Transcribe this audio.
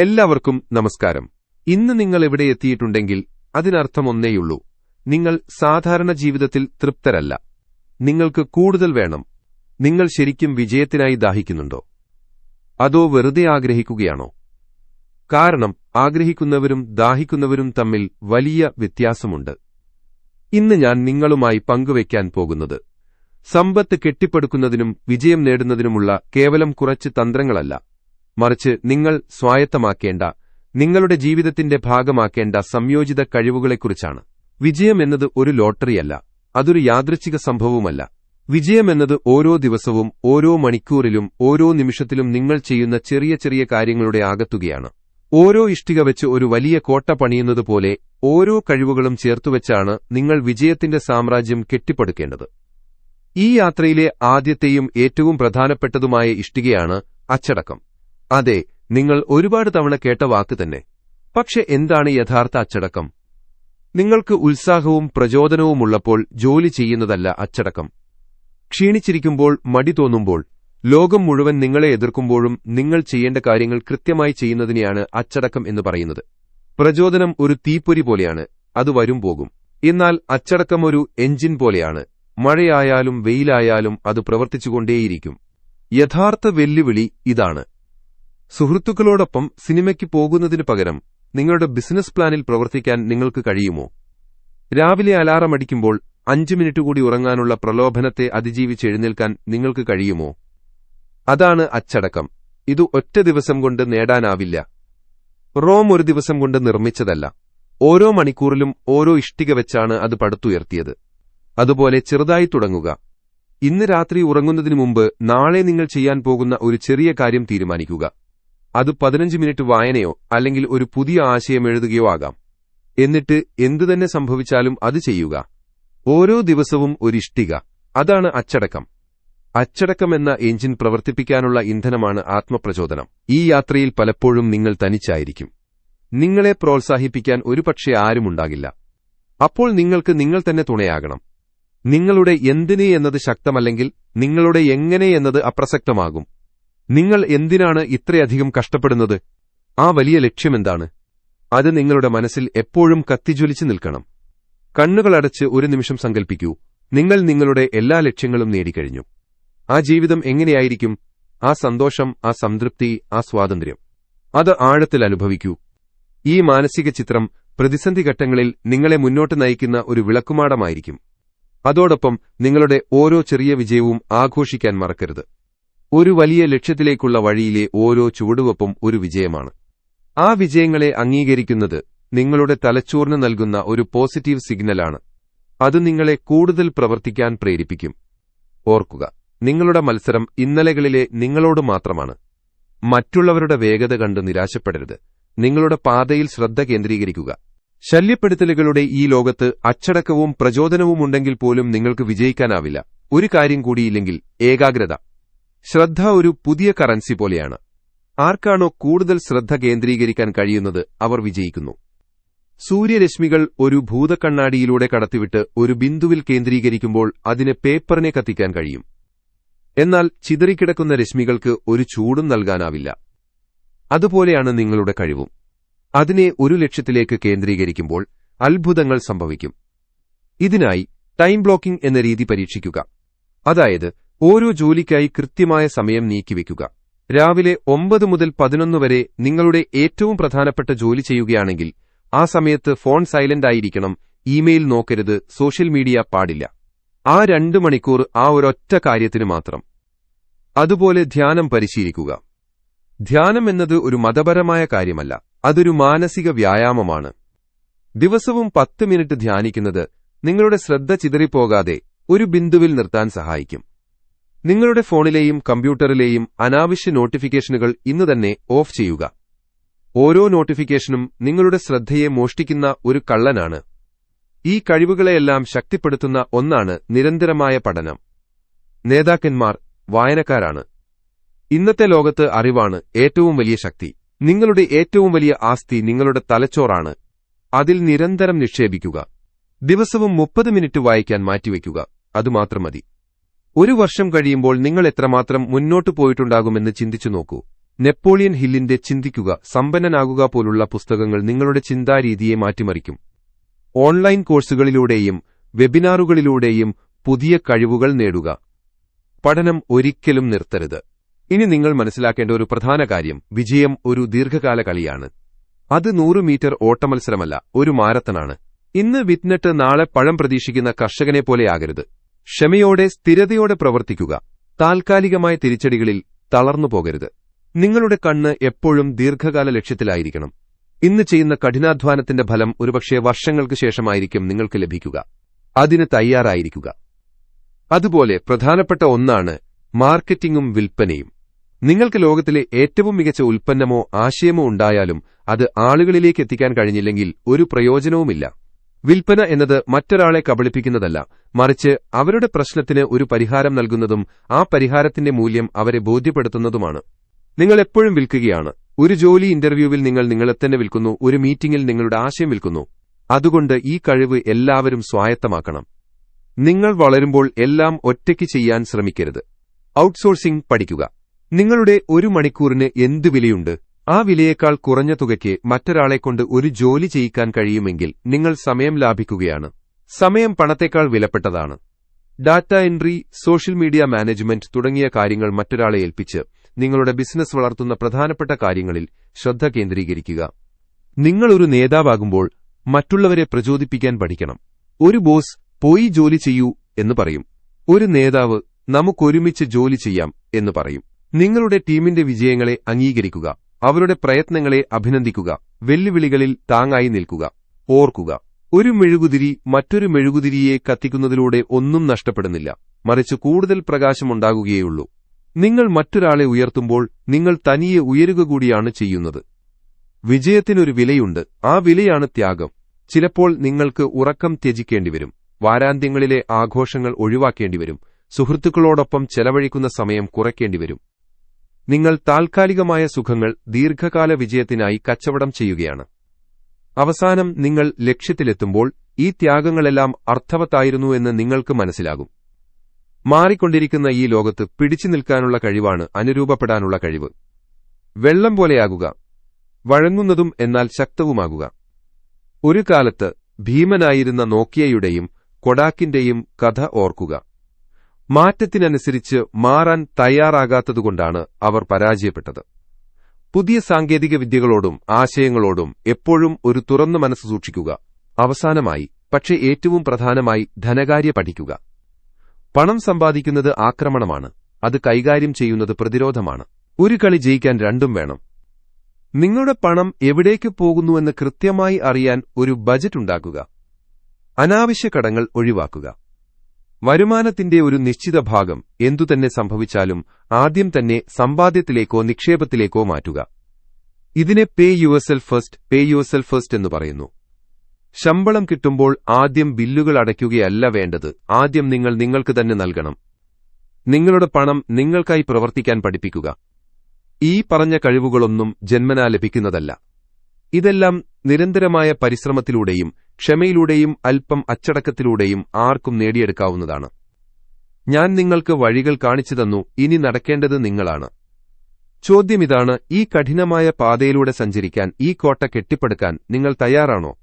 എല്ലാവർക്കും നമസ്കാരം. ഇന്ന് നിങ്ങൾ എവിടെ എത്തിയിട്ടുണ്ടെങ്കിൽ അതിനർത്ഥം ഒന്നേയുള്ളൂ. നിങ്ങൾ സാധാരണ ജീവിതത്തിൽ തൃപ്തരല്ല. നിങ്ങൾക്ക് കൂടുതൽ വേണം. നിങ്ങൾ ശരിക്കും വിജയത്തിനായി ദാഹിക്കുന്നുണ്ടോ? അതോ വെറുതെ ആഗ്രഹിക്കുകയാണോ? കാരണം ആഗ്രഹിക്കുന്നവരും ദാഹിക്കുന്നവരും തമ്മിൽ വലിയ വ്യത്യാസമുണ്ട്. ഇന്ന് ഞാൻ നിങ്ങളുമായി പങ്കുവയ്ക്കാൻ പോകുന്നത് സമ്പത്ത് കെട്ടിപ്പടുക്കുന്നതിനും വിജയം നേടുന്നതിനുമുള്ള കേവലം കുറച്ച് തന്ത്രങ്ങളല്ല. മറിച്ച് നിങ്ങൾ സ്വായത്തമാക്കേണ്ട നിങ്ങളുടെ ജീവിതത്തിന്റെ ഭാഗമാക്കേണ്ട സംയോജിത കഴിവുകളെക്കുറിച്ചാണ്. വിജയം എന്നത് ഒരു ലോട്ടറിയല്ല അതൊരു യാദൃച്ഛിക സംഭവവുമല്ല. വിജയമെന്നത് ഓരോ ദിവസവും ഓരോ മണിക്കൂറിലും ഓരോ നിമിഷത്തിലും നിങ്ങൾ ചെയ്യുന്ന ചെറിയ ചെറിയ കാര്യങ്ങളുടെ ആകത്തുകയാണ്. ഓരോ ഇഷ്ടിക വെച്ച് ഒരു വലിയ കോട്ട പണിയുന്നതുപോലെ ഓരോ കഴിവുകളും ചേർത്തുവെച്ചാണ് നിങ്ങൾ വിജയത്തിന്റെ സാമ്രാജ്യം കെട്ടിപ്പടുക്കേണ്ടത്. ഈ യാത്രയിലെ ആദ്യത്തെയും ഏറ്റവും പ്രധാനപ്പെട്ടതുമായ ഇഷ്ടികയാണ് അച്ചടക്കം. അതെ നിങ്ങൾ ഒരുപാട് തവണ കേട്ട വാക്ക് തന്നെ. പക്ഷെ എന്താണ് യഥാർത്ഥ അച്ചടക്കം? നിങ്ങൾക്ക് ഉത്സാഹവും പ്രചോദനവുമുള്ളപ്പോൾ ജോലി ചെയ്യുന്നതല്ല അച്ചടക്കം. ക്ഷീണിച്ചിരിക്കുമ്പോൾ മടി തോന്നുമ്പോൾ ലോകം മുഴുവൻ നിങ്ങളെ എതിർക്കുമ്പോഴും നിങ്ങൾ ചെയ്യേണ്ട കാര്യങ്ങൾ കൃത്യമായി ചെയ്യുന്നതിനെയാണ് അച്ചടക്കം എന്ന് പറയുന്നത്. പ്രചോദനം ഒരു തീപ്പൊരി പോലെയാണ് അത് വരും പോകും. എന്നാൽ അച്ചടക്കം ഒരു എഞ്ചിൻ പോലെയാണ് മഴയായാലും വെയിലായാലും അത് പ്രവർത്തിച്ചുകൊണ്ടേയിരിക്കും. യഥാർത്ഥ വെല്ലുവിളി ഇതാണ്. സുഹൃത്തുക്കളോടൊപ്പം സിനിമയ്ക്ക് പോകുന്നതിനു പകരം നിങ്ങളുടെ ബിസിനസ് പ്ലാനിൽ പ്രവർത്തിക്കാൻ നിങ്ങൾക്ക് കഴിയുമോ? രാവിലെ അലാറം അടിക്കുമ്പോൾ അഞ്ചു മിനിറ്റ് കൂടി ഉറങ്ങാനുള്ള പ്രലോഭനത്തെ അതിജീവിച്ച് എഴുന്നേൽക്കാൻ നിങ്ങൾക്ക് കഴിയുമോ? അതാണ് അച്ചടക്കം. ഇത് ഒറ്റ ദിവസം കൊണ്ട് നേടാനാവില്ല. റോം ഒരു ദിവസം കൊണ്ട് നിർമ്മിച്ചതല്ല. ഓരോ മണിക്കൂറിലും ഓരോ ഇഷ്ടിക വെച്ചാണ് അത് പടുത്തുയർത്തിയത്. അതുപോലെ ചെറുതായി തുടങ്ങുക. ഇന്ന് രാത്രി ഉറങ്ങുന്നതിനു മുമ്പ് നാളെ നിങ്ങൾ ചെയ്യാൻ പോകുന്ന ഒരു ചെറിയ കാര്യം തീരുമാനിക്കുക. അത് പതിനഞ്ച് മിനിറ്റ് വായനയോ അല്ലെങ്കിൽ ഒരു പുതിയ ആശയം എഴുതുകയോ ആകാം. എന്നിട്ട് എന്തുതന്നെ സംഭവിച്ചാലും അത് ചെയ്യുക. ഓരോ ദിവസവും ഒരു ഇഷ്ടിക. അതാണ് അച്ചടക്കം. അച്ചടക്കം എന്ന എഞ്ചിൻ പ്രവർത്തിപ്പിക്കാനുള്ള ഇന്ധനമാണ് ആത്മപ്രചോദനം. ഈ യാത്രയിൽ പലപ്പോഴും നിങ്ങൾ തനിച്ചായിരിക്കും. നിങ്ങളെ പ്രോത്സാഹിപ്പിക്കാൻ ഒരുപക്ഷെ ആരുമുണ്ടാകില്ല അപ്പോൾ നിങ്ങൾക്ക് നിങ്ങൾ തന്നെ തുണയാകണം. നിങ്ങളുടെ എന്തിനെ എന്നത് ശക്തമല്ലെങ്കിൽ നിങ്ങളുടെ എങ്ങനെ എന്നത് അപ്രസക്തമാകും. നിങ്ങൾ എന്തിനാണ് ഇത്രയധികം കഷ്ടപ്പെടുന്നത്? ആ വലിയ ലക്ഷ്യമെന്താണ്? അത് നിങ്ങളുടെ മനസ്സിൽ എപ്പോഴും കത്തിജ്വലിച്ചു നിൽക്കണം. കണ്ണുകളടച്ച് ഒരു നിമിഷം സങ്കൽപ്പിക്കൂ. നിങ്ങൾ നിങ്ങളുടെ എല്ലാ ലക്ഷ്യങ്ങളും നേടിക്കഴിഞ്ഞു. ആ ജീവിതം എങ്ങനെയായിരിക്കും? ആ സന്തോഷം ആ സംതൃപ്തി ആ സ്വാതന്ത്ര്യം. അത് ആഴത്തിൽ അനുഭവിക്കൂ. ഈ മാനസിക ചിത്രം പ്രതിസന്ധി ഘട്ടങ്ങളിൽ നിങ്ങളെ മുന്നോട്ട് നയിക്കുന്ന ഒരു വിളക്കുമാടമായിരിക്കും. അതോടൊപ്പം നിങ്ങളുടെ ഓരോ ചെറിയ വിജയവും ആഘോഷിക്കാൻ മറക്കരുത്. ഒരു വലിയ ലക്ഷ്യത്തിലേക്കുള്ള വഴിയിലെ ഓരോ ചുവടുവപ്പും ഒരു വിജയമാണ്. ആ വിജയങ്ങളെ അംഗീകരിക്കുന്നത് നിങ്ങളുടെ തലച്ചോറിന് നൽകുന്ന ഒരു പോസിറ്റീവ് സിഗ്നലാണ്. അത് നിങ്ങളെ കൂടുതൽ പ്രവർത്തിക്കാൻ പ്രേരിപ്പിക്കും. ഓർക്കുക നിങ്ങളുടെ മത്സരം ഇന്നലകളിലെ നിങ്ങളോട് മാത്രമാണ്. മറ്റുള്ളവരുടെ വേഗത കണ്ട് നിരാശപ്പെടരുത്. നിങ്ങളുടെ പാതയിൽ ശ്രദ്ധ കേന്ദ്രീകരിക്കുക. ശല്യപ്പെടുത്തലുകളുടെ ഈ ലോകത്ത് അച്ചടക്കവും പ്രചോദനവുമുണ്ടെങ്കിൽ പോലും നിങ്ങൾക്ക് വിജയിക്കാനാവില്ല. ഒരു കാര്യം കൂടിയില്ലെങ്കിൽ ഏകാഗ്രത. ശ്രദ്ധ ഒരു പുതിയ കറൻസി പോലെയാണ്. ആർക്കാണോ കൂടുതൽ ശ്രദ്ധ കേന്ദ്രീകരിക്കാൻ കഴിയുന്നത് അവർ വിജയിക്കുന്നു. സൂര്യരശ്മികൾ ഒരു ഭൂതക്കണ്ണാടിയിലൂടെ കടത്തിവിട്ട് ഒരു ബിന്ദുവിൽ കേന്ദ്രീകരിക്കുമ്പോൾ അതിന് പേപ്പറിനെ കത്തിക്കാൻ കഴിയും. എന്നാൽ ചിതറിക്കിടക്കുന്ന രശ്മികൾക്ക് ഒരു ചൂടും നൽകാനാവില്ല. അതുപോലെയാണ് നിങ്ങളുടെ കഴിവും. അതിനെ ഒരു ലക്ഷ്യത്തിലേക്ക് കേന്ദ്രീകരിക്കുമ്പോൾ അത്ഭുതങ്ങൾ സംഭവിക്കും. ഇതിനായി ടൈം ബ്ലോക്കിംഗ് എന്ന രീതി പരീക്ഷിക്കുക. അതായത് ഓരോ ജോലിക്കായി കൃത്യമായ സമയം നീക്കിവെക്കുക. രാവിലെ ഒമ്പത് മുതൽ പതിനൊന്ന് വരെ നിങ്ങളുടെ ഏറ്റവും പ്രധാനപ്പെട്ട ജോലി ചെയ്യുകയാണെങ്കിൽ ആ സമയത്ത് ഫോൺ സൈലന്റ് ആയിരിക്കണം ഇമെയിൽ നോക്കരുത് സോഷ്യൽ മീഡിയ പാടില്ല. ആ രണ്ട് മണിക്കൂർ ആ ഒരൊറ്റ കാര്യത്തിന് മാത്രം. അതുപോലെ ധ്യാനം പരിശീലിക്കുക. ധ്യാനം എന്നത് ഒരു മതപരമായ കാര്യമല്ല അതൊരു മാനസിക വ്യായാമമാണ്. ദിവസവും പത്ത് മിനിറ്റ് ധ്യാനിക്കുന്നത് നിങ്ങളുടെ ശ്രദ്ധ ചിതറിപ്പോകാതെ ഒരു ബിന്ദുവിൽ നിർത്താൻ സഹായിക്കും. നിങ്ങളുടെ ഫോണിലെയും കമ്പ്യൂട്ടറിലെയും അനാവശ്യ നോട്ടിഫിക്കേഷനുകൾ ഇന്ന് തന്നെ ഓഫ് ചെയ്യുക. ഓരോ നോട്ടിഫിക്കേഷനും നിങ്ങളുടെ ശ്രദ്ധയെ മോഷ്ടിക്കുന്ന ഒരു കള്ളനാണ്. ഈ കഴിവുകളെയെല്ലാം ശക്തിപ്പെടുത്തുന്ന ഒന്നാണ് നിരന്തരമായ പഠനം. നേതാക്കന്മാർ വായനക്കാരാണ്. ഇന്നത്തെ ലോകത്ത് അറിവാണ് ഏറ്റവും വലിയ ശക്തി. നിങ്ങളുടെ ഏറ്റവും വലിയ ആസ്തി നിങ്ങളുടെ തലച്ചോറാണ്. അതിൽ നിരന്തരം നിക്ഷേപിക്കുക. ദിവസവും മുപ്പത് മിനിറ്റ് വായിക്കാൻ മാറ്റിവെക്കുക. അതുമാത്രം മതി. ഒരു വർഷം കഴിയുമ്പോൾ നിങ്ങൾ എത്രമാത്രം മുന്നോട്ടു പോയിട്ടുണ്ടാകുമെന്ന് ചിന്തിച്ചു നോക്കൂ. നെപ്പോളിയൻ ഹില്ലിന്റെ ചിന്തിക്കുക സമ്പന്നനാകുക പോലുള്ള പുസ്തകങ്ങൾ നിങ്ങളുടെ ചിന്താരീതിയെ മാറ്റിമറിക്കും. ഓൺലൈൻ കോഴ്സുകളിലൂടെയും വെബിനാറുകളിലൂടെയും പുതിയ കഴിവുകൾ നേടുക. പഠനം ഒരിക്കലും നിർത്തരുത്. ഇനി നിങ്ങൾ മനസ്സിലാക്കേണ്ട ഒരു പ്രധാന കാര്യം വിജയം ഒരു ദീർഘകാല കളിയാണ്. അത് നൂറ് മീറ്റർ ഓട്ടമത്സരമല്ല ഒരു മാരത്തനാണ്. ഇന്ന് വിത്നട്ട് നാളെ പഴം പ്രതീക്ഷിക്കുന്ന കർഷകനെ പോലെയാകരുത് ക്ഷമയോടെ സ്ഥിരതയോടെ പ്രവർത്തിക്കുക. താൽക്കാലികമായ തിരിച്ചടികളിൽ തളർന്നു പോകരുത്. നിങ്ങളുടെ കണ്ണ് എപ്പോഴും ദീർഘകാല ലക്ഷ്യത്തിലായിരിക്കണം. ഇന്ന് ചെയ്യുന്ന കഠിനാധ്വാനത്തിന്റെ ഫലം ഒരുപക്ഷെ വർഷങ്ങൾക്ക് ശേഷമായിരിക്കും നിങ്ങൾക്ക് ലഭിക്കുക. അതിന് തയ്യാറായിരിക്കുക. അതുപോലെ പ്രധാനപ്പെട്ട ഒന്നാണ് മാർക്കറ്റിംഗും വിൽപ്പനയും. നിങ്ങൾക്ക് ലോകത്തിലെ ഏറ്റവും മികച്ച ഉൽപ്പന്നമോ ആശയമോ ഉണ്ടായാലും അത് ആളുകളിലേക്ക് എത്തിക്കാൻ കഴിഞ്ഞില്ലെങ്കിൽ ഒരു പ്രയോജനവുമില്ല. വിൽപ്പന എന്നത് മറ്റൊരാളെ കബളിപ്പിക്കുന്നതല്ല മറിച്ച് അവരുടെ പ്രശ്നത്തിന് ഒരു പരിഹാരം നൽകുന്നതും ആ പരിഹാരത്തിന്റെ മൂല്യം അവരെ ബോധ്യപ്പെടുത്തുന്നതുമാണ്. നിങ്ങൾ എപ്പോഴും വിൽക്കുകയാണ്. ഒരു ജോലി ഇന്റർവ്യൂവിൽ നിങ്ങൾ നിങ്ങളെ തന്നെ വിൽക്കുന്നു ഒരു മീറ്റിംഗിൽ നിങ്ങളുടെ ആശയം വിൽക്കുന്നു. അതുകൊണ്ട് ഈ കഴിവ് എല്ലാവരും സ്വായത്തമാക്കണം. നിങ്ങൾ വളരുമ്പോൾ എല്ലാം ഒറ്റയ്ക്ക് ചെയ്യാൻ ശ്രമിക്കരുത്. ഔട്ട്സോഴ്സിംഗ് പഠിക്കുക. നിങ്ങളുടെ ഒരു മണിക്കൂറിന് എന്തു വിലയുണ്ട്? ആ വിലയേക്കാൾ കുറഞ്ഞ തുകയ്ക്ക് മറ്റൊരാളെക്കൊണ്ട് ഒരു ജോലി ചെയ്യിക്കാൻ കഴിയുമെങ്കിൽ നിങ്ങൾ സമയം ലാഭിക്കുകയാണ്. സമയം പണത്തേക്കാൾ വിലപ്പെട്ടതാണ്. Data entry social media management തുടങ്ങിയ കാര്യങ്ങൾ മറ്റൊരാളെ ഏൽപ്പിച്ച് നിങ്ങളുടെ ബിസിനസ് വളർത്തുന്ന പ്രധാനപ്പെട്ട കാര്യങ്ങളിൽ ശ്രദ്ധ കേന്ദ്രീകരിക്കുക. നിങ്ങളൊരു നേതാവാകുമ്പോൾ മറ്റുള്ളവരെ പ്രചോദിപ്പിക്കാൻ പഠിക്കണം. ഒരു ബോസ് പോയി ജോലി ചെയ്യൂ എന്ന് പറയും. ഒരു നേതാവ് നമുക്കൊരുമിച്ച് ജോലി ചെയ്യാം എന്ന് പറയും. നിങ്ങളുടെ ടീമിന്റെ വിജയങ്ങളെ അംഗീകരിക്കുക. അവരുടെ പ്രയത്നങ്ങളെ അഭിനന്ദിക്കുക. വെല്ലുവിളികളിൽ താങ്ങായി നിൽക്കുക. ഓർക്കുക. ഒരു മെഴുകുതിരി മറ്റൊരു മെഴുകുതിരിയെ കത്തിക്കുന്നതിലൂടെ ഒന്നും നഷ്ടപ്പെടുന്നില്ല. മറിച്ച് കൂടുതൽ പ്രകാശമുണ്ടാകുകയുള്ളൂ നിങ്ങൾ മറ്റൊരാളെ ഉയർത്തുമ്പോൾ നിങ്ങൾ തനിയെ ഉയരുക കൂടിയാണ് ചെയ്യുന്നത്. വിജയത്തിനൊരു വിലയുണ്ട്. ആ വിലയാണ് ത്യാഗം. ചിലപ്പോൾ നിങ്ങൾക്ക് ഉറക്കം ത്യജിക്കേണ്ടിവരും. വാരാന്ത്യങ്ങളിലെ ആഘോഷങ്ങൾ ഒഴിവാക്കേണ്ടിവരും. സുഹൃത്തുക്കളോടൊപ്പം ചെലവഴിക്കുന്ന സമയം കുറയ്ക്കേണ്ടിവരും. നിങ്ങൾ താൽക്കാലികമായ സുഖങ്ങൾ ദീർഘകാല വിജയത്തിനായി കച്ചവടം ചെയ്യുകയാണ്. അവസാനം നിങ്ങൾ ലക്ഷ്യത്തിലെത്തുമ്പോൾ ഈ ത്യാഗങ്ങളെല്ലാം അർത്ഥവത്തായിരുന്നുവെന്ന് നിങ്ങൾക്ക് മനസ്സിലാകും. മാറിക്കൊണ്ടിരിക്കുന്ന ഈ ലോകത്ത് പിടിച്ചു നിൽക്കാനുള്ള കഴിവാണ് അനുരൂപപ്പെടാനുള്ള കഴിവ്. വെള്ളം പോലെയാകുക വഴങ്ങുന്നതും എന്നാൽ ശക്തവുമാകുക. ഒരു കാലത്ത് ഭീമനായിരുന്ന നോക്കിയയുടെയും കൊടാക്കിന്റെയും കഥ ഓർക്കുക. മാറ്റത്തിനനുസരിച്ച് മാറാൻ തയ്യാറാകാത്തതുകൊണ്ടാണ് അവർ പരാജയപ്പെട്ടത്. പുതിയ സാങ്കേതിക വിദ്യകളോടും ആശയങ്ങളോടും എപ്പോഴും ഒരു തുറന്ന മനസ്സ് സൂക്ഷിക്കുക. അവസാനമായി പക്ഷേ ഏറ്റവും പ്രധാനമായി ധനകാര്യ പഠിക്കുക. പണം സമ്പാദിക്കുന്നത് ആക്രമണമാണ് അത് കൈകാര്യം ചെയ്യുന്നത് പ്രതിരോധമാണ്. ഒരു കളി ജയിക്കാൻ രണ്ടും വേണം. നിങ്ങളുടെ പണം എവിടേക്ക് പോകുന്നുവെന്ന് കൃത്യമായി അറിയാൻ ഒരു ബജറ്റ് ഉണ്ടാക്കുക. അനാവശ്യ കടങ്ങൾ ഒഴിവാക്കുക. വരുമാനത്തിന്റെ ഒരു നിശ്ചിത ഭാഗം എന്തുതന്നെ സംഭവിച്ചാലും ആദ്യം തന്നെ സമ്പാദ്യത്തിലേക്കോ നിക്ഷേപത്തിലേക്കോ മാറ്റുക. ഇതിനെ pay yourself first pay yourself first എന്ന് പറയുന്നു. ശമ്പളം കിട്ടുമ്പോൾ ആദ്യം ബില്ലുകൾ അടയ്ക്കുകയല്ല വേണ്ടത് ആദ്യം നിങ്ങൾ നിങ്ങൾക്ക് തന്നെ നൽകണം. നിങ്ങളുടെ പണം നിങ്ങൾക്കായി പ്രവർത്തിക്കാൻ പഠിപ്പിക്കുക. ഈ പറഞ്ഞ കഴിവുകളൊന്നും ജന്മനാ ലഭിക്കുന്നതല്ല. ഇതെല്ലാം നിരന്തരമായ പരിശ്രമത്തിലൂടെയും ക്ഷമയിലൂടെയും അല്പം അച്ചടക്കത്തിലൂടെയും ആർക്കും നേടിയെടുക്കാവുന്നതാണ്. ഞാൻ നിങ്ങൾക്ക് വഴികൾ കാണിച്ചു തന്നു ഇനി നടക്കേണ്ടത് നിങ്ങളാണ്. ചോദ്യമിതാണ് ഈ കഠിനമായ പാതയിലൂടെ സഞ്ചരിക്കാൻ ഈ കോട്ട കെട്ടിപ്പടുക്കാൻ നിങ്ങൾ തയ്യാറാണോ?